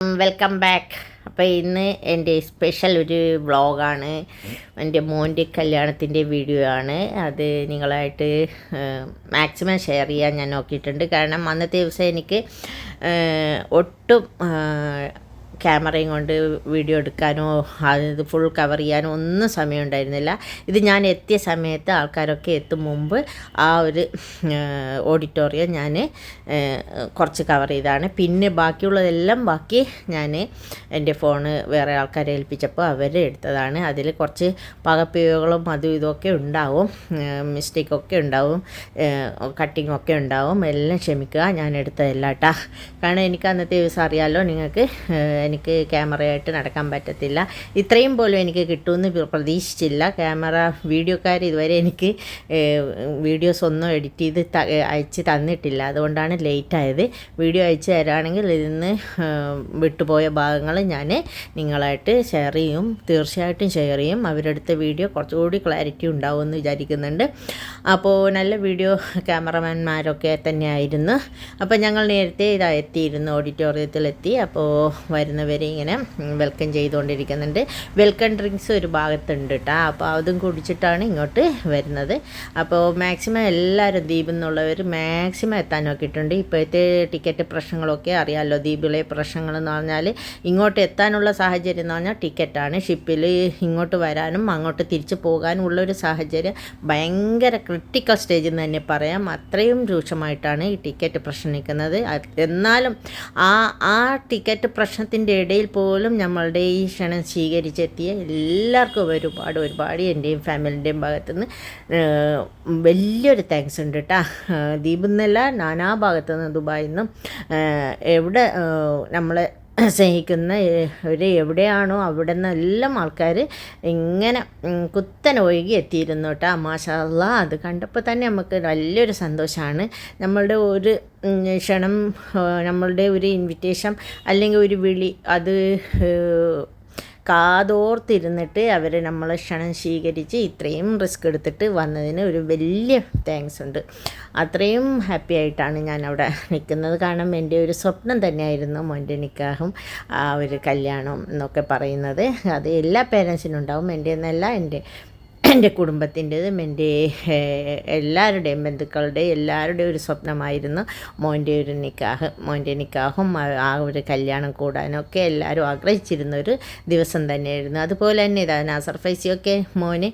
Welcome back അപ്പോൾ ഇന്ന് എന്റെ സ്പെഷ്യൽ ഒരു വ്ളോഗാണ് എന്റെ മോന്റെ കല്യാണത്തിന്റെ വീഡിയോ ആണ്. അത് നിങ്ങളായിട്ട് മാക്സിമം ഷെയർ ചെയ്യാൻ ഞാൻ നോക്കിയിട്ടുണ്ട്. കാരണം അന്നത്തെ ദിവസം എനിക്ക് ഒട്ടും ക്യാമറയും കൊണ്ട് വീഡിയോ എടുക്കാനോ അത് ഫുൾ കവർ ചെയ്യാനോ ഒന്നും സമയം ഉണ്ടായിരുന്നില്ല ഇത് ഞാൻ എത്തിയ സമയത്ത് ആൾക്കാരൊക്കെ എത്തും മുമ്പ് ആ ഒരു ഓഡിറ്റോറിയം ഞാൻ കുറച്ച് കവർ ചെയ്താണ് പിന്നെ ബാക്കിയുള്ളതെല്ലാം ബാക്കി ഞാൻ എന്റെ ഫോണ് വേറെ ആൾക്കാരെ ഏൽപ്പിച്ചപ്പോൾ അവർ എടുത്തതാണ്. അതിൽ കുറച്ച് പകപ്പിഴകളും അതും ഇതൊക്കെ ഉണ്ടാവും. മിസ്റ്റേക്കൊക്കെ ഉണ്ടാവും. കട്ടിങ് ഒക്കെ ഉണ്ടാവും. എല്ലാം ക്ഷമിക്കുക. ഞാൻ എടുത്തതല്ല കാരണം എനിക്ക് അന്നത്തെ ദിവസം അറിയാമല്ലോ നിങ്ങൾക്ക് എനിക്ക് ക്യാമറയായിട്ട് നടക്കാൻ പറ്റത്തില്ല. ഇത്രയും പോലും എനിക്ക് കിട്ടുമെന്ന് പ്ര- പ്രതീക്ഷിച്ചില്ല. ക്യാമറ വീഡിയോക്കാർ ഇതുവരെ എനിക്ക് വീഡിയോസ് ഒന്നും എഡിറ്റ് ചെയ്ത് അയച്ച് തന്നിട്ടില്ല. അതുകൊണ്ടാണ് ലേറ്റ് ആയത്. വീഡിയോ അയച്ച് തരാണെങ്കിൽ ഇതിന്ന് നിന്ന് വിട്ടുപോയ ഭാഗങ്ങൾ ഞാൻ നിങ്ങളായിട്ട് ഷെയർ ചെയ്യും. തീർച്ചയായിട്ടും ഷെയർ ചെയ്യും. അവരെടുത്ത വീഡിയോ കുറച്ചുകൂടി ക്ലാരിറ്റി ഉണ്ടാവുമെന്ന് വിചാരിക്കുന്നുണ്ട്. അപ്പോൾ നല്ല വീഡിയോ ക്യാമറമാൻമാരൊക്കെ തന്നെയായിരുന്നു. അപ്പോൾ ഞങ്ങൾ നേരത്തെ ഇതാ എത്തിയിരുന്നു. ഓഡിറ്റോറിയത്തിലെത്തി അപ്പോൾ വരുന്നവരെ ഇങ്ങനെ വെൽക്കം ചെയ്തുകൊണ്ടിരിക്കുന്നുണ്ട്. വെൽക്കം ഡ്രിങ്ക്സ് ഒരു ഭാഗത്തുണ്ട് കേട്ടോ അപ്പോൾ അതും കുടിച്ചിട്ടാണ് ഇങ്ങോട്ട് വരുന്നത്. അപ്പോൾ മാക്സിമം എല്ലാവരും ദ്വീപിൽ നിന്നുള്ളവർ മാക്സിമം എത്താൻ നോക്കിയിട്ടുണ്ട് ഇപ്പോഴത്തെ ടിക്കറ്റ് പ്രശ്നങ്ങളൊക്കെ അറിയാമല്ലോ ദ്വീപിലെ പ്രശ്നങ്ങൾ എന്ന് പറഞ്ഞാൽ ഇങ്ങോട്ട് എത്താനുള്ള സാഹചര്യം എന്ന് പറഞ്ഞാൽ ടിക്കറ്റാണ് ഷിപ്പിൽ ഇങ്ങോട്ട് വരാനും അങ്ങോട്ട് തിരിച്ചു പോകാനും ഉള്ളൊരു സാഹചര്യം ഭയങ്കര ക്രിട്ടിക്കൽ സ്റ്റേജ് എന്ന് തന്നെ പറയാം. അത്രയും രൂക്ഷമായിട്ടാണ് ഈ ടിക്കറ്റ് പ്രശ്നം നിൽക്കുന്നത് എന്നാലും ആ ആ ടിക്കറ്റ് പ്രശ്നത്തിന്റെ ഇടയിൽ പോലും നമ്മളുടെ ഈ ക്ഷണം സ്വീകരിച്ചെത്തിയ എല്ലാവർക്കും ഒരുപാട് ഒരുപാട് എന്റെയും ഫാമിലിന്റെയും ഭാഗത്തുനിന്ന് നിന്ന് വലിയൊരു താങ്ക്സ് ഉണ്ട് കേട്ടോ ദ്വീപിൽ നിന്നല്ല നാനാ ഭാഗത്തു നിന്ന് ദുബായിൽ നിന്നും എവിടെ നമ്മളെ സ്നേഹിക്കുന്ന ഒരു എവിടെയാണോ അവിടെ നിന്നെല്ലാം ആൾക്കാർ ഇങ്ങനെ കുത്തൻ ഒഴുകി എത്തിയിരുന്നു കേട്ടോ. മാഷാല്ല അത് കണ്ടപ്പോൾ തന്നെ നമുക്ക് വലിയൊരു സന്തോഷമാണ് നമ്മളുടെ ഒരു ക്ഷണം നമ്മളുടെ ഒരു ഇൻവിറ്റേഷൻ അല്ലെങ്കിൽ ഒരു വിളി അത് കാതോർത്തിരുന്നിട്ട് അവർ നമ്മളെ ക്ഷണം സ്വീകരിച്ച് ഇത്രയും റിസ്ക് എടുത്തിട്ട് വന്നതിന് ഒരു വലിയ താങ്ക്സ് ഉണ്ട്. അത്രയും ഹാപ്പി ആയിട്ടാണ് ഞാൻ അവിടെ നിൽക്കുന്നത്. കാരണം എന്റെ ഒരു സ്വപ്നം തന്നെയായിരുന്നു മോന്റെ നിക്കാഹും ആ ഒരു കല്യാണം എന്നൊക്കെ പറയുന്നത്. അത് എല്ലാ പേരൻസിനും ഉണ്ടാവും. എന്റെ എന്നല്ല എന്റെ എന്റെ കുടുംബത്തിന്റെതും എന്റെ എല്ലാവരുടെയും ബന്ധുക്കളുടെ എല്ലാവരുടെയും ഒരു സ്വപ്നമായിരുന്നു മോന്റെ ഒരു നിക്കാഹ്. മോന്റെ നിക്കാഹും ആ- ഒരു കല്യാണം കൂടാനൊക്കെ എല്ലാവരും ആഗ്രഹിച്ചിരുന്ന ഒരു ദിവസം തന്നെയായിരുന്നു. അതുപോലെ തന്നെ ഇതാ നാസർ ഫൈസിയൊക്കെ മോനെ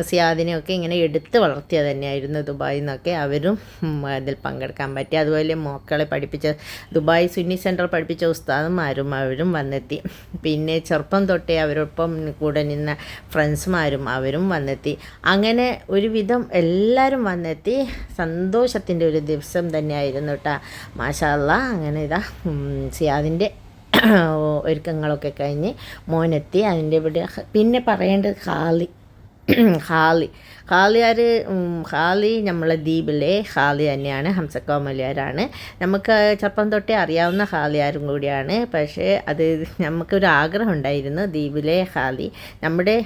സിയാദിനെയൊക്കെ ഇങ്ങനെ എടുത്ത് വളർത്തിയത് തന്നെയായിരുന്നു ദുബായിൽ നിന്നൊക്കെ അവരും അതിൽ പങ്കെടുക്കാൻ പറ്റി. അതുപോലെ മോക്കളെ പഠിപ്പിച്ച ദുബായ് സുന്നി സെന്റർ പഠിപ്പിച്ച ഉസ്താദന്മാരും അവരും വന്നെത്തി. പിന്നെ ചെറുപ്പം തൊട്ടേ അവരൊപ്പം കൂടെ നിന്ന ഫ്രണ്ട്സുമാരും അവരും വന്നെത്തി. അങ്ങനെ ഒരുവിധം എല്ലാവരും വന്നെത്തി. സന്തോഷത്തിന്റെ ഒരു ദിവസം തന്നെയായിരുന്നു കേട്ടോ മാഷാല്ല അങ്ങനെ ഇതാ സിയാദിന്റെ ഒരുക്കങ്ങളൊക്കെ കഴിഞ്ഞ് മോനെത്തി. അതിന്റെ ഇവിടെ പിന്നെ പറയേണ്ടത് ഹാളി ഹാലി ഹാലിയാർ ഹാലി നമ്മളെ ദ്വീപിലെ ഹാലി തന്നെയാണ് ഹംസക്കോമലിയാരാണ് നമുക്ക് ചെറുപ്പം തൊട്ടേ അറിയാവുന്ന ഹാലിയാരും കൂടിയാണ്. പക്ഷേ അത് നമുക്കൊരു ആഗ്രഹം ഉണ്ടായിരുന്നു ദ്വീപിലെ ഹാലി നമ്മുടെ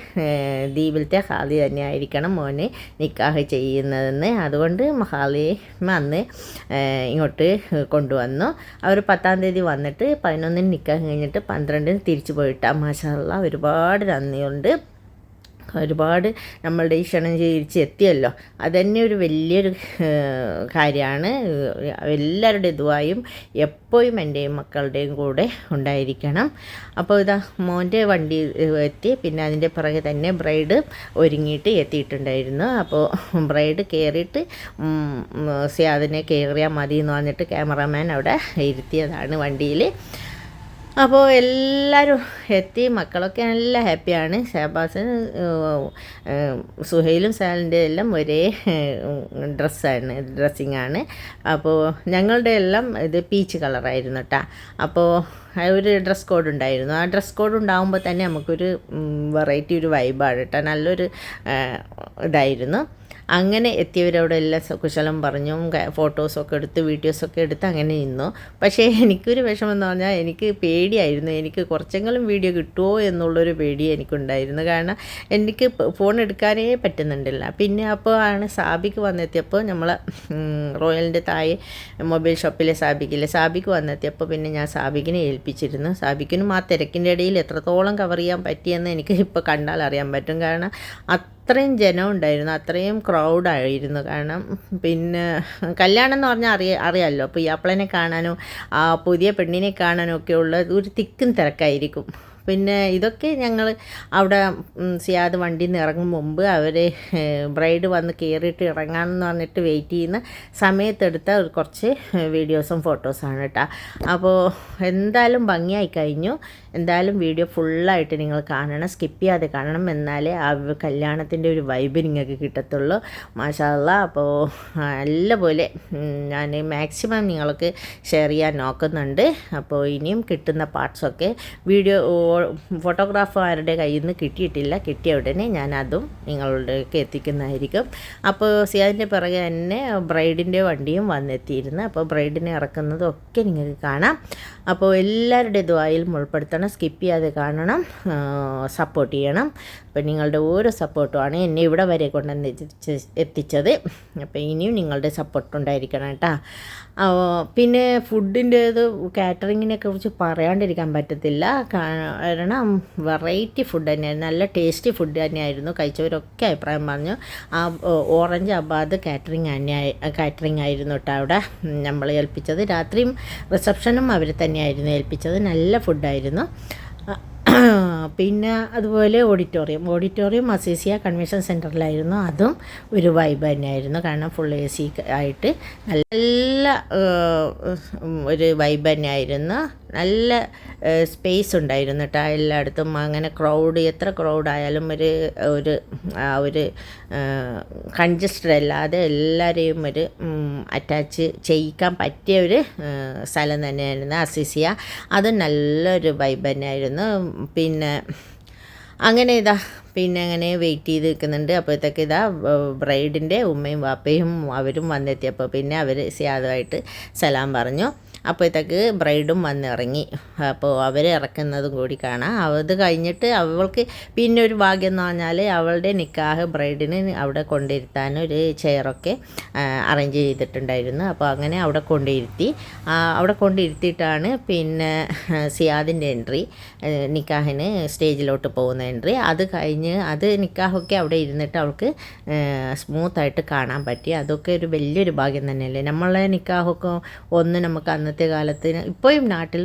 ദ്വീപിലത്തെ ഹാലി തന്നെ ആയിരിക്കണം മോനെ നിക്കാഹ് ചെയ്യുന്നതെന്ന്. അതുകൊണ്ട് ഹാലി അന്ന് ഇങ്ങോട്ട് കൊണ്ടുവന്നു. അവർ പത്താം തീയതി വന്നിട്ട് പതിനൊന്നിന് നിക്കാഹ് കഴിഞ്ഞിട്ട് പന്ത്രണ്ടിന് തിരിച്ചു പോയിട്ടാ. മാഷാല്ല ഒരുപാട് നന്ദിയുണ്ട്. ഒരുപാട് നമ്മളുടെ ഈ ക്ഷണം ചേരിച്ച് എത്തിയല്ലോ. അതന്നെ ഒരു വലിയൊരു കാര്യമാണ്. എല്ലാവരുടെ ഇതുവായും എപ്പോഴും എന്റെയും മക്കളുടെയും കൂടെ ഉണ്ടായിരിക്കണം. അപ്പോൾ ഇതാ മോന്റെ വണ്ടി എത്തി. പിന്നെ അതിന്റെ പുറകെ തന്നെ ബ്രൈഡ് ഒരുങ്ങിയിട്ട് എത്തിയിട്ടുണ്ടായിരുന്നു. അപ്പോൾ ബ്രൈഡ് കയറിയിട്ട് സിയാദിനെ കയറിയാൽ മതി എന്ന് പറഞ്ഞിട്ട് ക്യാമറമാൻ അവിടെ ഇരുത്തിയതാണ് വണ്ടിയിൽ. അപ്പോൾ എല്ലാവരും എത്തി. മക്കളൊക്കെ നല്ല ഹാപ്പിയാണ്. ഷഹബാസിന് സുഹൈലും സാലിന്റെ എല്ലാം ഒരേ ഡ്രസ്സാണ് ഡ്രസ്സിങ് ആണ് അപ്പോൾ ഞങ്ങളുടെ എല്ലാം ഇത് പീച്ച് കളറായിരുന്നു കേട്ടോ അപ്പോൾ ഒരു ഡ്രസ് കോഡ് ഉണ്ടായിരുന്നു. ആ ഡ്രസ് കോഡ് ഉണ്ടാകുമ്പോൾ തന്നെ നമുക്കൊരു വെറൈറ്റി ഒരു വൈബാണ് കേട്ടോ നല്ലൊരു ഇതായിരുന്നു. അങ്ങനെ എത്തിയവരവിടെ എല്ലാം കുശലം പറഞ്ഞു ഫോട്ടോസൊക്കെ എടുത്ത് വീഡിയോസൊക്കെ എടുത്ത് അങ്ങനെ നിന്നു. പക്ഷേ എനിക്കൊരു വിഷമെന്ന് പറഞ്ഞാൽ എനിക്ക് പേടിയായിരുന്നു. എനിക്ക് കുറച്ചെങ്കിലും വീഡിയോ കിട്ടുമോ എന്നുള്ളൊരു പേടി എനിക്കുണ്ടായിരുന്നു. കാരണം എനിക്ക് ഫോൺ എടുക്കാനേ പറ്റുന്നുണ്ടല്ല. പിന്നെ അപ്പോൾ ആണ് സാബിക്ക് വന്നെത്തിയപ്പോൾ നമ്മൾ റോയലിന്റെ താഴെ മൊബൈൽ ഷോപ്പിലെ സാബിക്കില്ലേ? സാബിക്ക് വന്നെത്തിയപ്പോൾ പിന്നെ ഞാൻ സാബിക്കിനെ ഏൽപ്പിച്ചിരുന്നു. സാബിക്കിനും ആ തിരക്കിന്റെ ഇടയിൽ എത്രത്തോളം കവർ ചെയ്യാൻ പറ്റിയെന്ന് എനിക്ക് ഇപ്പോൾ കണ്ടാൽ അറിയാൻ പറ്റും. കാരണം അത്രയും ജനം ഉണ്ടായിരുന്നു അത്രയും ക്രൗഡായിരുന്നു കാരണം പിന്നെ കല്യാണം എന്ന് പറഞ്ഞാൽ അറിയ അറിയാമല്ലോ അപ്പോൾ ഈ അപ്പളനെ കാണാനും ആ പുതിയ പെണ്ണിനെ കാണാനും ഒക്കെ ഉള്ള ഒരു തിക്കും തിരക്കായിരിക്കും. പിന്നെ ഇതൊക്കെ ഞങ്ങൾ അവിടെ സിയാദ് വണ്ടിയിൽ നിന്ന് ഇറങ്ങും മുമ്പ് അവർ ബ്രൈഡ് വന്ന് കയറിയിട്ട് ഇറങ്ങാമെന്ന് പറഞ്ഞിട്ട് വെയിറ്റ് ചെയ്യുന്ന സമയത്തെടുത്ത കുറച്ച് വീഡിയോസും ഫോട്ടോസാണ് കേട്ടോ. അപ്പോൾ എന്തായാലും ഭംഗിയായി കഴിഞ്ഞു. എന്തായാലും വീഡിയോ ഫുള്ളായിട്ട് നിങ്ങൾ കാണണം സ്കിപ്പ് ചെയ്യാതെ കാണണം. എന്നാലേ ആ കല്യാണത്തിന്റെ ഒരു വൈബ് നിങ്ങൾക്ക് കിട്ടത്തുള്ളൂ. മാഷാല്ല അപ്പോൾ നല്ലപോലെ ഞാൻ മാക്സിമം നിങ്ങൾക്ക് ഷെയർ ചെയ്യാൻ നോക്കുന്നുണ്ട്. അപ്പോൾ ഇനിയും കിട്ടുന്ന പാർട്സൊക്കെ വീഡിയോ ഫോട്ടോഗ്രാഫർമാരുടെ കയ്യിൽ നിന്ന് കിട്ടിയിട്ടില്ല. കിട്ടിയ ഉടനെ ഞാൻ അതും നിങ്ങളുടെയൊക്കെ എത്തിക്കുന്നതായിരിക്കും. അപ്പോൾ സിയാദിന്റെ പിറകെ തന്നെ ബ്രൈഡിന്റെ വണ്ടിയും വന്നെത്തിയിരുന്നു. അപ്പോൾ ബ്രൈഡിനെ ഇറക്കുന്നതും ഒക്കെ നിങ്ങൾക്ക് കാണാം. അപ്പോൾ എല്ലാവരുടെ ദ്വായിലും ഉൾപ്പെടുത്തണം സ്കിപ്പ് ചെയ്യാതെ കാണണം സപ്പോർട്ട് ചെയ്യണം. അപ്പോൾ നിങ്ങളുടെ ഓരോ സപ്പോർട്ടുമാണ് എന്നെ ഇവിടെ വരെ കൊണ്ടുവന്ന് എത്തിച്ച് എത്തിച്ചത്. അപ്പോൾ ഇനിയും നിങ്ങളുടെ സപ്പോർട്ട് ഉണ്ടായിരിക്കണം കേട്ടോ. പിന്നെ ഫുഡിന്റേത് കാറ്ററിങ്ങിനെ കുറിച്ച് പറയാണ്ടിരിക്കാൻ പറ്റത്തില്ല. കാരണം വെറൈറ്റി ഫുഡ് തന്നെയായിരുന്നു. നല്ല ടേസ്റ്റി ഫുഡ് തന്നെയായിരുന്നു. കഴിച്ചവരൊക്കെ അഭിപ്രായം പറഞ്ഞു. ആ ഓറഞ്ച് അബാദ് കാറ്ററിങ് തന്നെയായി കാറ്ററിങ് ആയിരുന്നു കേട്ടോ അവിടെ നമ്മൾ ഏൽപ്പിച്ചത്. രാത്രിയും റിസപ്ഷനും അവർ തന്നെയായിരുന്നു ഏൽപ്പിച്ചത്. നല്ല ഫുഡായിരുന്നു പിന്നെ അതുപോലെ ഓഡിറ്റോറിയം. ഓഡിറ്റോറിയം അസീസിയ കൺവെൻഷൻ സെന്ററിലായിരുന്നു അതും ഒരു വൈബ് തന്നെയായിരുന്നു. കാരണം ഫുൾ എ സി ആയിട്ട് നല്ല ഒരു വൈബ് തന്നെയായിരുന്നു. നല്ല സ്പേസ് ഉണ്ടായിരുന്നു കേട്ടോ എല്ലായിടത്തും. അങ്ങനെ ക്രൗഡ് എത്ര ക്രൗഡ് ആയാലും ഒരു ഒരു ഒരു കൺജസ്റ്റഡ് അല്ലാതെ എല്ലാവരെയും ഒരു അറ്റാച്ച് ചെയ്യിക്കാൻ പറ്റിയ ഒരു സ്ഥലം തന്നെയായിരുന്നു അസിസിയ. അത് നല്ലൊരു വൈബ് തന്നെയായിരുന്നു. പിന്നെ അങ്ങനെ ഇതാ പിന്നെ അങ്ങനെ വെയിറ്റ് ചെയ്ത് നിൽക്കുന്നുണ്ട് അപ്പോഴത്തേക്ക് ഇതാ ബ്രൈഡിന്റെ ഉമ്മയും വാപ്പയും അവരും വന്നെത്തിയപ്പോൾ പിന്നെ അവർ സിയാദുമായിട്ട് സലാം പറഞ്ഞു. അപ്പോഴത്തേക്ക് ബ്രൈഡും വന്നിറങ്ങി. അപ്പോൾ അവർ ഇറക്കുന്നതും കൂടി കാണാം. അത് കഴിഞ്ഞിട്ട് അവൾക്ക് പിന്നെ ഒരു ഭാഗ്യം എന്ന് പറഞ്ഞാൽ അവളുടെ നിക്കാഹ് ബ്രൈഡിന് അവിടെ കൊണ്ടിരുത്താൻ ഒരു ചെയറൊക്കെ അറേഞ്ച് ചെയ്തിട്ടുണ്ടായിരുന്നു. അപ്പോൾ അങ്ങനെ അവിടെ കൊണ്ടിരുത്തി. അവിടെ കൊണ്ടിരുത്തിയിട്ടാണ് പിന്നെ സിയാദിന്റെ എൻട്രി നിക്കാഹിന് സ്റ്റേജിലോട്ട് പോകുന്ന എൻട്രി. അത് കഴിഞ്ഞ് അത് നിക്കാഹൊക്കെ അവിടെ ഇരുന്നിട്ട് അവൾക്ക് സ്മൂത്തായിട്ട് കാണാൻ പറ്റി. അതൊക്കെ ഒരു വലിയൊരു ഭാഗ്യം തന്നെയല്ലേ? നമ്മളെ നിക്കാഹൊക്കെ ഒന്ന് നമുക്ക് അന്നത്തെ കാലത്ത് ഇപ്പോഴും നാട്ടിൽ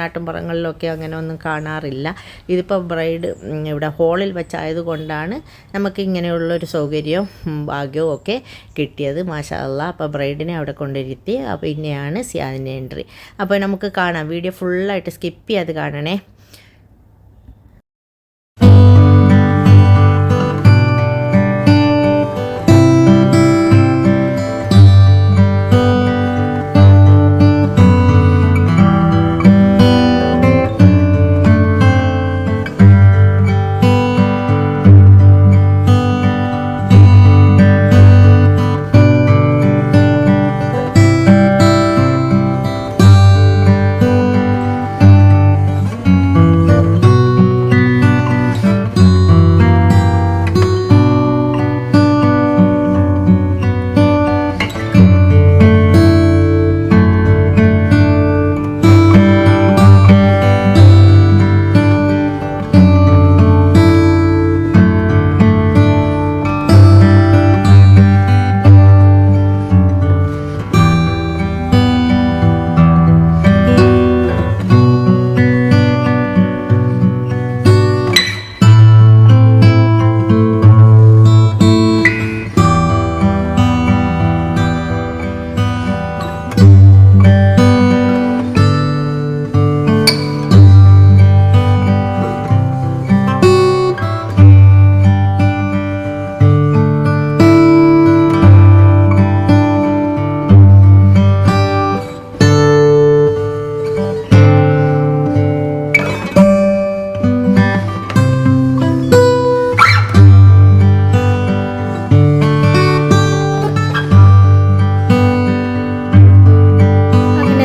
നാട്ടിൻപുറങ്ങളിലൊക്കെ അങ്ങനെ ഒന്നും കാണാറില്ല. ഇതിപ്പോൾ ബ്രൈഡ് ഇവിടെ ഹോളിൽ വെച്ചായത് കൊണ്ടാണ് നമുക്ക് ഇങ്ങനെയുള്ളൊരു സൗകര്യവും ഭാഗ്യവും ഒക്കെ കിട്ടിയത്. മാഷാല്ല അപ്പോൾ ബ്രൈഡിനെ അവിടെ കൊണ്ടിരുത്തി പിന്നെയാണ് സിയാദിന്റെ എൻട്രി. അപ്പോൾ നമുക്ക് കാണാം. വീഡിയോ ഫുള്ളായിട്ട് സ്കിപ്പ് ചെയ്യാതെ കാണണേ.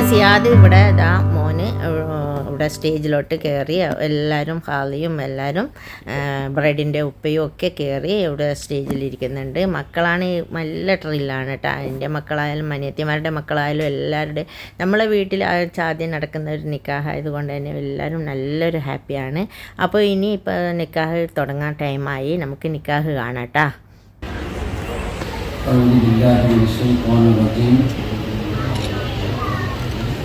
ഉസ്താദ് ഇവിടെ ഇതാ മോന് ഇവിടെ സ്റ്റേജിലോട്ട് കയറി എല്ലാവരും ഹാളിയും എല്ലാവരും ബ്രെഡിന്റെ ഉപ്പയും ഒക്കെ കയറി ഇവിടെ സ്റ്റേജിലിരിക്കുന്നുണ്ട് മക്കളാണ് നല്ല ട്രില്ലാണ് കേട്ടോ എന്റെ മക്കളായാലും മനിയത്തിമാരുടെ മക്കളായാലും എല്ലാവരുടെയും നമ്മളെ വീട്ടിൽ ആദ്യം നടക്കുന്ന ഒരു നിക്കാഹ് ആയതുകൊണ്ട് തന്നെ എല്ലാവരും നല്ലൊരു ഹാപ്പിയാണ്. അപ്പോൾ ഇനി ഇപ്പോൾ നിക്കാഹ് തുടങ്ങാൻ ടൈമായി. നമുക്ക് നിക്കാഹ് കാണാം കേട്ടോ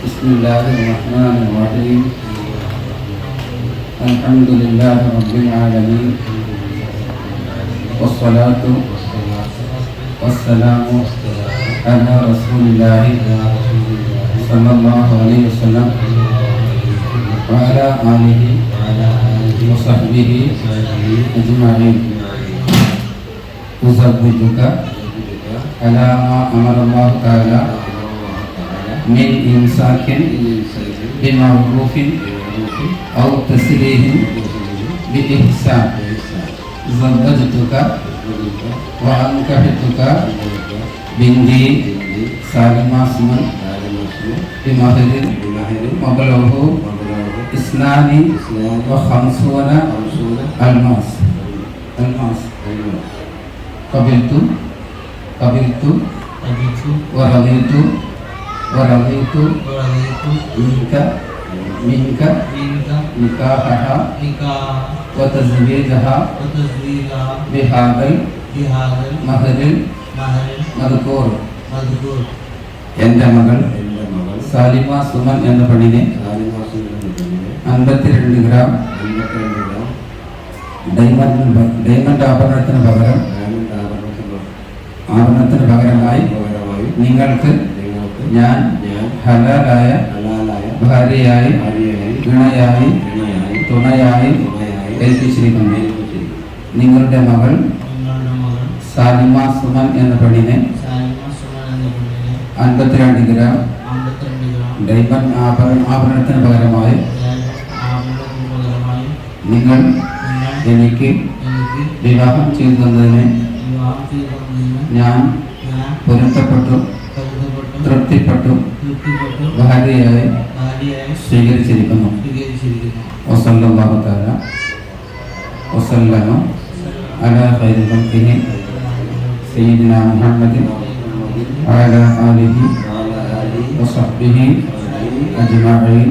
بسم الله الرحمن الرحيم. الحمد لله رب العالمين. والصلاة والسلام على رسول الله صلى الله عليه وسلم وعلى آله وصحبه أجمعين. أزوجك على ما أمر الله تعالى من إمساك بمعروف أو تسريح بإحسان زوجتك وأنكحتك بنتي سالمة سمن بمهر مبلغ اثنان وخمسون الماس الماس قبلت قبلت قبلت ورضيت ورضيت ورضيت منك منك منك نكاحها نكاح وتزويجها وتزويجها بهذا بهذا المهر المهر المذكور المذكور എൻ്റെ മകൾ എൻ്റെ മകൾ സാലിമ സുമൻ എന്ന പെണ്ണിനെ നാലുമാസം പെണ്ണിന് അൻപത്തിരണ്ട് ഗ്രാം അൻപത്തിരണ്ട് ഗ്രാം ഡയമണ്ട് ഡയമണ്ട് ആഭരണത്തിന് പകരം ഡയമണ്ട് ആഭരണത്തിന് ആഭരണത്തിന് പകരമായി പകരമായി നിങ്ങൾക്ക് നിങ്ങൾക്ക് ഞാൻ ഞാൻ ഹലാലായ ഭാര്യയായി ഇണയായി തുണയായി ഏൽപ്പിച്ചിരിക്കുന്നു. നിങ്ങളുടെ മകൾ സാലിമ സുമൻ എന്ന പെണ്ണിനെ അൻപത്തിരണ്ട് ഗ്രാം ഡയമണ്ട് ആഭരണ ആഭരണത്തിന് പകരമായി നിങ്ങൾ എനിക്ക് വിവാഹം ചെയ്തു തന്നതിന് ഞാൻ പൊരുത്തപ്പെട്ടു തൃപ്തിപ്പെട്ടു ഭാര്യയായി സ്വീകരിച്ചിരിക്കുന്നു. തആല വസല്ലമ അലാ ഖൈരി ഖൽഖിഹി. സയ്യിദിന മുഹമ്മദ്. വഅലാ ആലിഹി വസഹ്ബിഹി അജ്മഈൻ.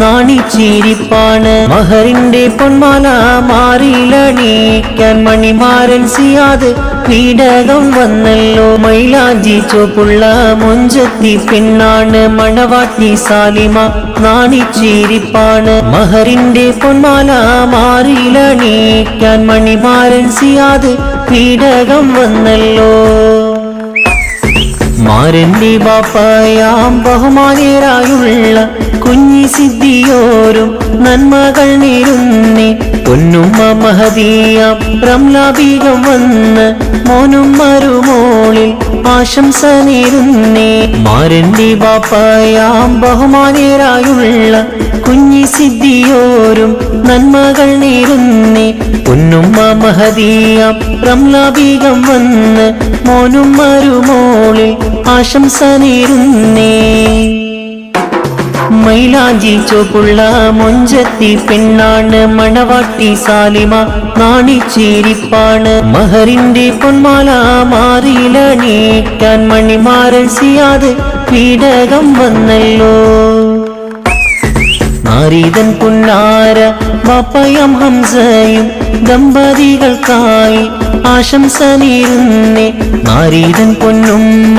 നാണിച്ചീരിപ്പാണ് മഹറിന്റെ പൊന്മാല മാറിയിലണിയിക്കാൻ മണിമാരൻ സിയാത് പീഡകം വന്നല്ലോ. മൈലാഞ്ചി ചോപ്പുള്ള മൊഞ്ചത്തി പെണ്ണാണ് മണവാട്ടി സാലിമ നാണിച്ചിരിപ്പാണ് മഹറിന്റെ പൊന്മാല മാറിയിലണിയിക്കാൻ മണിമാരൻ സിയാത് പീഡകം വന്നല്ലോ. മാരന്റെ ബാപ്പായാം ബഹുമാനേരായുള്ള കുഞ്ഞി സിദ്ധിയോരും നന്മകൾ നേരുന്നേ. പൊന്നുമ്മ മഹദീയാം റംലാബീകം വന്ന് മോനും മരുമോളിൽ ആശംസ നേരുന്നേ. മാരന്റെ ബാപ്പായാം ബഹുമാനേരായുള്ള കുഞ്ഞി സിദ്ധിയോരും നന്മകൾ നേരുന്നേ. പൊന്നുമ്മ മഹദീയാം റംലാബീകം വന്ന് മോനും മരുമോളിൽ ആശംസ നേരുന്നേ മൈലാഞ്ചി ചോപ്പുള്ള മൊഞ്ചത്തി പെണ്ണാണ് മണവാട്ടി സാലിമ നാണിച്ചേരിപ്പാണ്. മഹറിന്റെ പൊന്മാല മാറിയിലണീക്കാൻ മണിമാരൻ സിയാതെ പീഡകം വന്നല്ലോ. നാരീതൻ പുന്നാര ബാപ്പയം ഹംസയും ദമ്പതികൾക്കായി ആശംസ നീരുന്നേ നാരീതൻ പൊന്നുമ്മ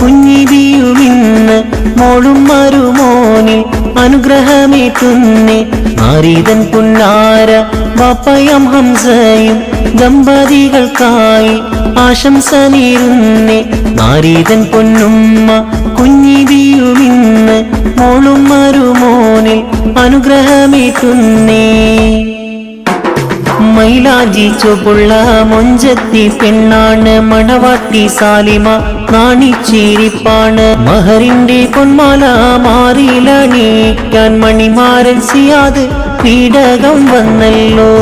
കുഞ്ഞിബിയുമിന്ന് മോളും മരുമോനിൽ അനുഗ്രഹമേറ്റുന്നേ. നാരീതൻ പുന്നാര ബാപ്പയം ഹംസയും ദമ്പതികൾക്കായി ആശംസ നേരുന്നേ നാരീതൻ പൊന്നുമ്മ കുഞ്ഞിതിയുമിന്ന് മോളും മരുമോനിൽ അനുഗ്രഹമേറ്റുന്നേ. മൈലാജി ചുപുള്ള മൊഞ്ചത്തി പെണ്ണാണ് മണവാട്ടി സാലിമ നാണിച്ചേരിപ്പാണ് മഹറിന്റെ പൊന്മാല മാറിയിലണീക്കാൻ മണിമാരൻ സിയാത് പീഡകം വന്നല്ലോ.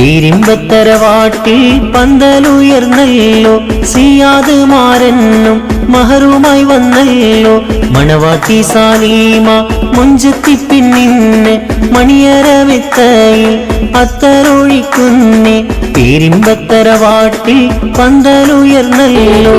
തിരുമ്പത്തരവാട്ടിൽ പന്തലുയർന്നല്ലോ സിയാദ് മാരനും മഹറുമായി വന്നല്ലോ മണവാട്ടി സാലീമ മുഞ്ചത്തി പിന്നിന്ന് മണിയറവിത്തയിൽ അത്തരൊഴിക്കുന്നേ തിരുമ്പത്തരവാട്ടിൽ പന്തലുയർന്നല്ലോ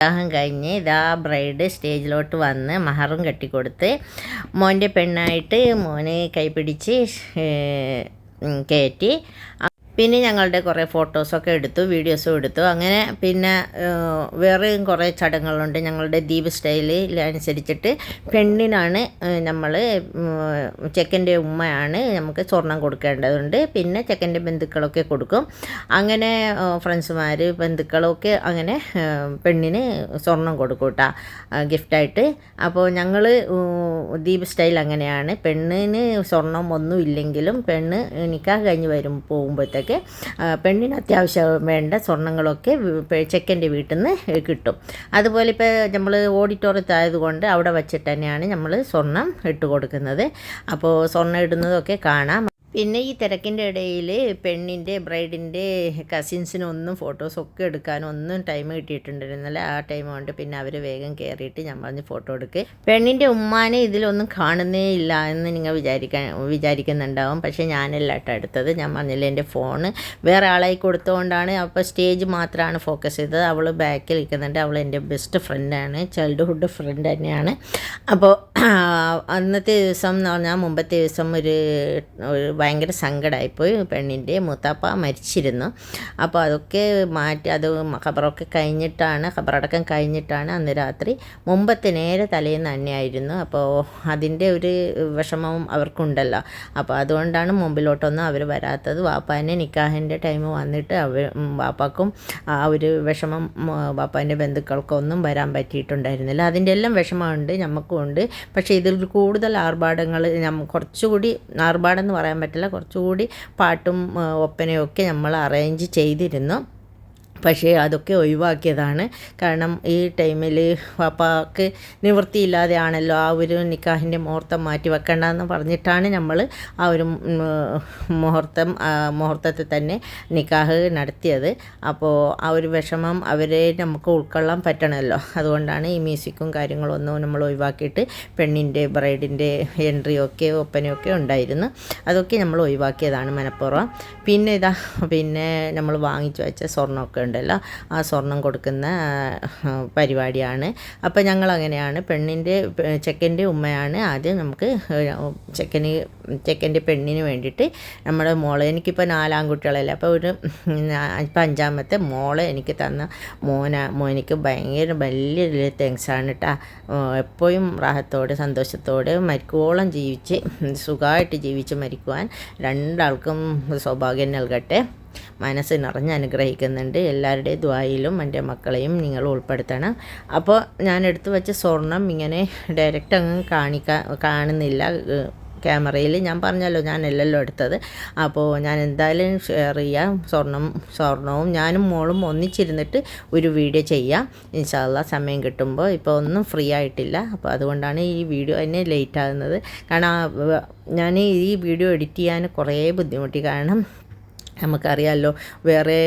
വിവാഹം കഴിഞ്ഞ് ഇതാ ബ്രൈഡ് സ്റ്റേജിലോട്ട് വന്ന് മഹറും കെട്ടിക്കൊടുത്ത് മോന്റെ പെണ്ണായിട്ട് മോനെ കൈപിടിച്ച് കയറ്റി. പിന്നെ ഞങ്ങളുടെ കുറേ ഫോട്ടോസൊക്കെ എടുത്തു വീഡിയോസും എടുത്തു. അങ്ങനെ പിന്നെ വേറെയും കുറേ ചടങ്ങുകളുണ്ട്. ഞങ്ങളുടെ ദ്വീപ് സ്റ്റൈലിൽ അനുസരിച്ചിട്ട് പെണ്ണിനാണ് നമ്മൾ ചെക്കന്റെ ഉമ്മയാണ് നമുക്ക് സ്വർണം കൊടുക്കേണ്ടതുണ്ട്. പിന്നെ ചെക്കന്റെ ബന്ധുക്കളൊക്കെ കൊടുക്കും. അങ്ങനെ ഫ്രണ്ട്സുമാർ ബന്ധുക്കളൊക്കെ അങ്ങനെ പെണ്ണിന് സ്വർണം കൊടുക്കും കേട്ടോ ഗിഫ്റ്റായിട്ട്. അപ്പോൾ ഞങ്ങൾ ദ്വീപ് സ്റ്റൈൽ അങ്ങനെയാണ്. പെണ്ണിന് സ്വർണം ഒന്നും ഇല്ലെങ്കിലും പെണ്ണ് നിൽക്കാൻ കഴിഞ്ഞ് വരും പോകുമ്പോഴത്തേക്ക്. ആ, പെണ്ണിന് അത്യാവശ്യം വേണ്ട സ്വർണങ്ങളൊക്കെ ചെക്കന്റെ വീട്ടിൽ നിന്ന് കിട്ടും. അതുപോലെ ഇപ്പോൾ നമ്മൾ ഓഡിറ്റോറിയത്തായതുകൊണ്ട് അവിടെ വച്ചിട്ട് തന്നെയാണ് നമ്മൾ സ്വർണം ഇട്ട് കൊടുക്കുന്നത്. അപ്പോൾ സ്വർണം ഇടുന്നതൊക്കെ കാണാം. പിന്നെ ഈ തിരക്കിന്റെ ഇടയിൽ പെണ്ണിന്റെ ബ്രൈഡിന്റെ കസിൻസിനൊന്നും ഫോട്ടോസൊക്കെ എടുക്കാനൊന്നും ടൈം കിട്ടിയിട്ടുണ്ടായിരുന്നില്ല. ആ ടൈം കൊണ്ട് പിന്നെ അവർ വേഗം കയറിയിട്ട് ഞാൻ പറഞ്ഞ് ഫോട്ടോ എടുക്കുക പെണ്ണിന്റെ ഉമ്മാനെ ഇതിലൊന്നും കാണുന്നേ ഇല്ല എന്ന് നിങ്ങൾ വിചാരിക്കാൻ വിചാരിക്കുന്നുണ്ടാവും. പക്ഷേ ഞാനല്ല കേട്ടോ എടുത്തത്. ഞാൻ പറഞ്ഞില്ല എന്റെ ഫോണ് വേറെ ആളായി കൊടുത്തുകൊണ്ടാണ് അപ്പോൾ സ്റ്റേജ് മാത്രമാണ് ഫോക്കസ് ചെയ്തത്. അവൾ ബാക്കിൽ നിൽക്കുന്നുണ്ട്. അവൾ എന്റെ ബെസ്റ്റ് ഫ്രണ്ടാണ് ചൈൽഡ്ഹുഡ് ഫ്രണ്ട് തന്നെയാണ്. അപ്പോൾ അന്നത്തെ ദിവസം എന്ന് പറഞ്ഞാൽ മുമ്പത്തെ ദിവസം ഒരു ഒരു ഭയങ്കര സങ്കടമായിപ്പോയി. പെണ്ണിന്റെ മുത്താപ്പ മരിച്ചിരുന്നു. അപ്പോൾ അതൊക്കെ മാറ്റി അത് ഖബറൊക്കെ കഴിഞ്ഞിട്ടാണ് ഖബറടക്കം കഴിഞ്ഞിട്ടാണ് അന്ന് രാത്രി മുമ്പത്തെ നേരെ തലേന്ന് തന്നെയായിരുന്നു അപ്പോൾ അതിന്റെ ഒരു വിഷമവും അവർക്കുണ്ടല്ലോ. അപ്പോൾ അതുകൊണ്ടാണ് മുമ്പിലോട്ടൊന്നും അവർ വരാത്തത്. വാപ്പാന്റെ നിക്കാഹിന്റെ ടൈം വന്നിട്ട് അവർ വാപ്പാക്കും ആ ഒരു വിഷമം വാപ്പാന്റെ ബന്ധുക്കൾക്കൊന്നും വരാൻ പറ്റിയിട്ടുണ്ടായിരുന്നില്ല. അതിന്റെ എല്ലാം വിഷമമുണ്ട് നമുക്കും ഉണ്ട് പക്ഷേ ഇതിൽ കൂടുതൽ ആർഭാടങ്ങൾ കുറച്ചുകൂടി ആർഭാടം എന്ന് പറയാൻ പറ്റില്ല. കുറച്ചുകൂടി പാട്ടും ആ, ഒപ്പനയും ഒക്കെ നമ്മൾ അറേഞ്ച് ചെയ്തിരുന്നു. പക്ഷേ അതൊക്കെ ഒഴിവാക്കിയതാണ്. കാരണം ഈ ടൈമിൽ പാപ്പാക്ക് നിവൃത്തിയില്ലാതെ ആണല്ലോ ആ ഒരു നിക്കാഹിന്റെ മുഹൂർത്തം മാറ്റി വെക്കേണ്ടതെന്ന് പറഞ്ഞിട്ടാണ് നമ്മൾ ആ ഒരു മുഹൂർത്തം മുഹൂർത്തത്തിൽ തന്നെ നിക്കാഹ് നടത്തിയത്. അപ്പോൾ ആ ഒരു വിഷമം അവരെ നമുക്ക് ഉൾക്കൊള്ളാൻ പറ്റണമല്ലോ. അതുകൊണ്ടാണ് ഈ മ്യൂസിക്കും കാര്യങ്ങളൊന്നും നമ്മൾ ഒഴിവാക്കിയിട്ട് പെണ്ണിന്റെ ബ്രൈഡിന്റെ എൻട്രിയൊക്കെ ഒപ്പനയൊക്കെ ഉണ്ടായിരുന്നു. അതൊക്കെ നമ്മൾ ഒഴിവാക്കിയതാണ് മനഃപൂർവം. പിന്നെ ഇതാ പിന്നെ നമ്മൾ വാങ്ങിച്ചു വെച്ച സ്വർണമൊക്കെ ഉണ്ടല്ലോ. ആ സ്വർണം കൊടുക്കുന്ന പരിപാടിയാണ്. അപ്പോൾ ഞങ്ങൾ അങ്ങനെയാണ് പെണ്ണിന്റെ ചെക്കന്റെ ഉമ്മയാണ്. ആദ്യം നമുക്ക് ചെക്കന് ചെക്കന്റെ പെണ്ണിന് വേണ്ടിയിട്ട് നമ്മുടെ മോളെ എനിക്കിപ്പോൾ നാലാൺകുട്ടികളല്ലേ അപ്പോൾ ഒരു ഇപ്പം അഞ്ചാമത്തെ മോളെ എനിക്ക് തന്ന മോന മോനിക്ക് ഭയങ്കര വലിയ താങ്ക്സ് ആണ് കേട്ടോ എപ്പോഴും റാഹത്തോടെ സന്തോഷത്തോടെ മരിക്കോളം ജീവിച്ച് സുഖമായിട്ട് ജീവിച്ച് മരിക്കുവാൻ രണ്ടാൾക്കും സൗഭാഗ്യം നൽകട്ടെ. മനസ്സ് നിറഞ്ഞ് അനുഗ്രഹിക്കുന്നുണ്ട്. എല്ലാവരുടെയും ദ്വായിലും എന്റെ മക്കളെയും നിങ്ങൾ ഉൾപ്പെടുത്തണം. അപ്പോൾ ഞാൻ എടുത്തു വെച്ച സ്വർണം ഇങ്ങനെ ഡയറക്റ്റ് അങ്ങ് കാണിക്കാൻ കാണുന്നില്ല. ക്യാമറയിൽ ഞാൻ പറഞ്ഞല്ലോ ഞാൻ ഞാനല്ലല്ലോ എടുത്തത്. അപ്പോൾ ഞാൻ എന്തായാലും ഷെയർ ചെയ്യാം. സ്വർണം സ്വർണവും ഞാനും മോളും ഒന്നിച്ചിരുന്നിട്ട് ഒരു വീഡിയോ ചെയ്യാം. ഇൻഷാല്ല സമയം കിട്ടുമ്പോൾ. ഇപ്പോൾ ഒന്നും ഫ്രീ ആയിട്ടില്ല. അപ്പോൾ അതുകൊണ്ടാണ് ഈ വീഡിയോ തന്നെ ലേറ്റ് ആകുന്നത്. കാരണം ഞാൻ ഈ വീഡിയോ എഡിറ്റ് ചെയ്യാൻ കുറേ ബുദ്ധിമുട്ടി. കാരണം നമുക്കറിയാമല്ലോ വേറെ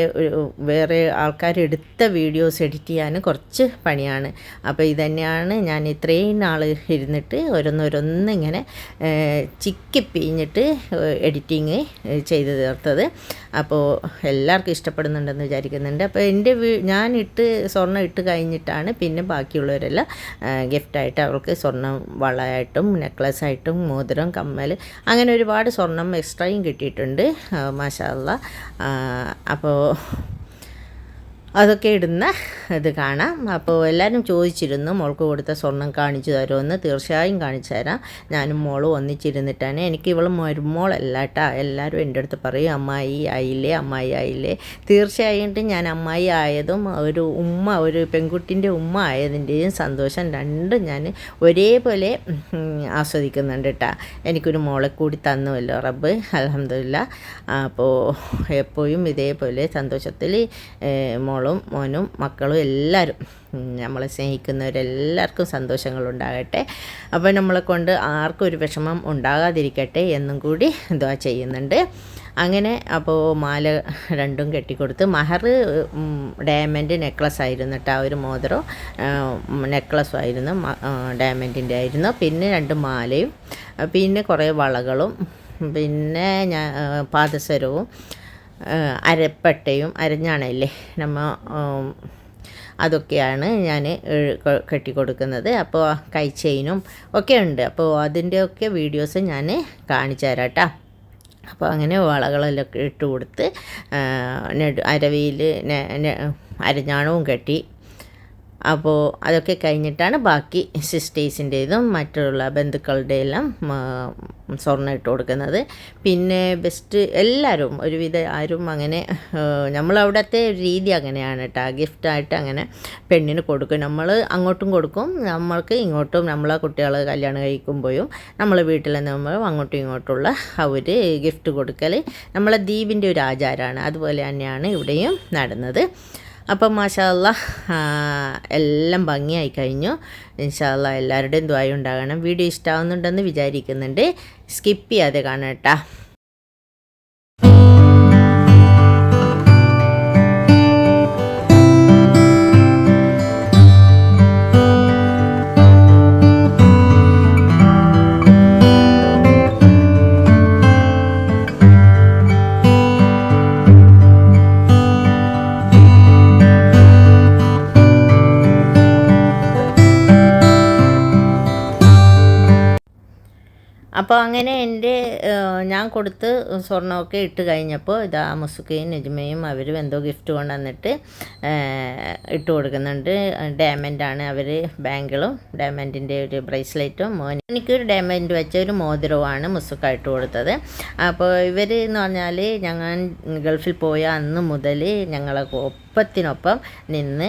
വേറെ ആൾക്കാർ എടുത്ത വീഡിയോസ് എഡിറ്റ് ചെയ്യാൻ കുറച്ച് പണിയാണ്. അപ്പോൾ ഇതന്നെയാണ് ഞാൻ ഇത്രയും നാൾ ഇരുന്നിട്ട് ഓരോന്നോരോന്ന് ഇങ്ങനെ ചിക്കി പിഴിഞ്ഞിട്ട് എഡിറ്റിങ് ചെയ്ത് തീർത്തത്. അപ്പോൾ എല്ലാവർക്കും ഇഷ്ടപ്പെടുന്നുണ്ടെന്ന് വിചാരിക്കുന്നുണ്ട്. അപ്പോൾ എന്റെ ഞാൻ ഇട്ട് സ്വർണം ഇട്ട് കഴിഞ്ഞിട്ടാണ് പിന്നെ ബാക്കിയുള്ളവരെല്ലാം ഗിഫ്റ്റായിട്ട് അവർക്ക് സ്വർണം വളയായിട്ടും നെക്ലസ്സായിട്ടും മോതിരം കമ്മൽ അങ്ങനെ ഒരുപാട് സ്വർണം എക്സ്ട്രയും കിട്ടിയിട്ടുണ്ട്. മാഷാല്ല അപ്പോൾ അതൊക്കെ ഇടുന്ന ഇത് കാണാം. അപ്പോൾ എല്ലാവരും ചോദിച്ചിരുന്നു മോൾക്ക് കൊടുത്ത സ്വർണം കാണിച്ചു തരുമെന്ന്. തീർച്ചയായും കാണിച്ചു തരാം. ഞാനും മോളും ഒന്നിച്ചിരുന്നിട്ടാണ്. എനിക്ക് ഇവൾ മരുമോളല്ല കേട്ടോ എല്ലാവരും എന്റെ അടുത്ത് പറയും അമ്മായി ആയില്ലേ അമ്മായി ആയില്ലേ? തീർച്ചയായിട്ടും ഞാൻ അമ്മായി ആയതും ഒരു ഉമ്മ ഒരു പെൺകുട്ടിന്റെ ഉമ്മ ആയതിന്റെയും സന്തോഷം രണ്ടും ഞാൻ ഒരേപോലെ ആസ്വദിക്കുന്നുണ്ട് കേട്ടോ എനിക്കൊരു മോളെ കൂടി തന്നുവല്ലോ റബ്ബ് അലഹമില്ല അപ്പോൾ എപ്പോഴും ഇതേപോലെ സന്തോഷത്തിൽ ഏഹ്, മോളും മോനും മക്കളും എല്ലാവരും. നമ്മളെ സ്നേഹിക്കുന്നവരെല്ലാവർക്കും സന്തോഷങ്ങളുണ്ടാകട്ടെ. അപ്പോൾ നമ്മളെ കൊണ്ട് ആർക്കും ഒരു വിഷമം ഉണ്ടാകാതിരിക്കട്ടെ എന്നും കൂടി ഇതാ ചെയ്യുന്നുണ്ട്. അങ്ങനെ അപ്പോൾ മാല രണ്ടും കെട്ടിക്കൊടുത്ത് മഹർ ഡയമണ്ട് നെക്ലസ് ആയിരുന്നു കേട്ടോ ആ ഒരു മോതിരം. നെക്ലസും ആയിരുന്നു ഡയമണ്ടിന്റെ ആയിരുന്നു. പിന്നെ രണ്ട് മാലയും പിന്നെ കുറേ വളകളും പിന്നെ ഞാൻ പാദസരവും അരപ്പട്ടയും അരഞ്ഞാണല്ലേ? നമ്മ അതൊക്കെയാണ് ഞാൻ കെട്ടിക്കൊടുക്കുന്നത്. അപ്പോൾ കൈ ചെയിനും ഒക്കെ ഉണ്ട്. അപ്പോൾ അതിന്റെയൊക്കെ വീഡിയോസ് ഞാൻ കാണിച്ചു തരാം കേട്ടോ അപ്പോൾ അങ്ങനെ വളകളെല്ലാം ഇട്ട് കൊടുത്ത് നെടു അരവിയിൽ അരഞ്ഞാണവും കെട്ടി അപ്പോൾ അതൊക്കെ കഴിഞ്ഞിട്ടാണ് ബാക്കി സിസ്റ്റേഴ്സിന്റേതും മറ്റുള്ള ബന്ധുക്കളുടെ എല്ലാം സ്വർണം ഇട്ട് കൊടുക്കുന്നത്. പിന്നെ ബെസ്റ്റ് എല്ലാവരും ഒരുവിധ ആരും അങ്ങനെ നമ്മളവിടുത്തെ രീതി അങ്ങനെയാണ് കേട്ടോ. ഗിഫ്റ്റായിട്ട് അങ്ങനെ പെണ്ണിന് കൊടുക്കും. നമ്മൾ അങ്ങോട്ടും കൊടുക്കും. നമ്മൾക്ക് ഇങ്ങോട്ടും നമ്മളെ കുട്ടികൾ കല്യാണം കഴിക്കുമ്പോഴും നമ്മൾ വീട്ടിൽ നമ്മൾ അങ്ങോട്ടും ഇങ്ങോട്ടുള്ള അവർ ഗിഫ്റ്റ് കൊടുക്കൽ നമ്മളെ ദ്വീപിന്റെ ഒരു ആചാരമാണ്. അതുപോലെ തന്നെയാണ് ഇവിടെയും നടന്നത്. അപ്പം മാഷാല്ല എല്ലാം ഭംഗിയായി കഴിഞ്ഞു ഇൻഷാല്ല എല്ലാവരുടെയും ദ്വായ ഉണ്ടാകണം. വീഡിയോ ഇഷ്ടമാവുന്നുണ്ടെന്ന് വിചാരിക്കുന്നുണ്ട്. സ്കിപ്പ് ചെയ്യാതെ കാണാം അപ്പോൾ അങ്ങനെ എന്റെ ഞാൻ കൊടുത്ത് സ്വർണമൊക്കെ ഇട്ട് കഴിഞ്ഞപ്പോൾ ഇതാ മുസുക്കയും നെജ്മയും അവരും എന്തോ ഗിഫ്റ്റ് കൊണ്ടുവന്നിട്ട് ഇട്ട് കൊടുക്കുന്നുണ്ട്. ഡയമണ്ടാണ് അവർ ബാങ്കിളും ഡയമണ്ടിന്റെ ഒരു ബ്രേസ്ലെറ്റും മോൻ എനിക്കൊരു ഡയമണ്ട് വെച്ച ഒരു മോതിരവുമാണ് മുസുക്ക ഇട്ട് കൊടുത്തത്. അപ്പോൾ ഇവർ എന്ന് പറഞ്ഞാൽ ഞങ്ങൾ ഗൾഫിൽ പോയ അന്ന് മുതൽ ഞങ്ങളെ ഒപ്പത്തിനൊപ്പം നിന്ന്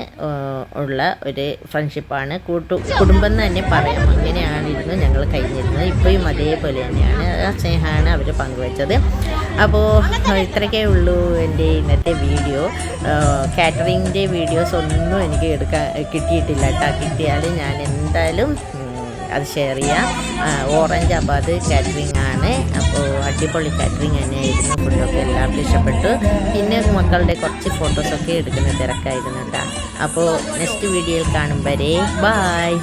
ഉള്ള ഒരു ഫ്രണ്ട്ഷിപ്പാണ് കൂട്ടു കുടുംബം എന്ന് തന്നെ പറയാം. അങ്ങനെയാണിരുന്നു ഞങ്ങൾ കഴിഞ്ഞിരുന്നത്. ഇപ്പോഴും അതേപോലെ തന്നെയാണ്. ആ സ്നേഹമാണ് അവർ പങ്കുവച്ചത്. അപ്പോൾ ഇത്രയൊക്കെ ഉള്ളൂ എന്റെ ഇന്നത്തെ വീഡിയോ. കാറ്ററിങ്ങിന്റെ വീഡിയോസ് ഒന്നും എനിക്ക് എടുക്കാൻ കിട്ടിയിട്ടില്ല കേട്ടോ. കിട്ടിയാൽ ഞാൻ എന്തായാലും അത് ഷെയർ ചെയ്യാം. ഓറഞ്ച് അബാദ് കാറ്ററിംഗ് ആണ്. അപ്പോൾ അടിപൊളി കാറ്ററിംഗ് തന്നെയായിരുന്നു. ഫുഡൊക്കെ എല്ലാവർക്കും ഇഷ്ടപ്പെട്ടു. പിന്നെ മക്കളുടെ കുറച്ച് ഫോട്ടോസൊക്കെ എടുക്കുന്ന തിരക്കായിരുന്നു കേട്ടോ. അപ്പോൾ നെക്സ്റ്റ് വീഡിയോയിൽ കാണും വരെ. ബായ്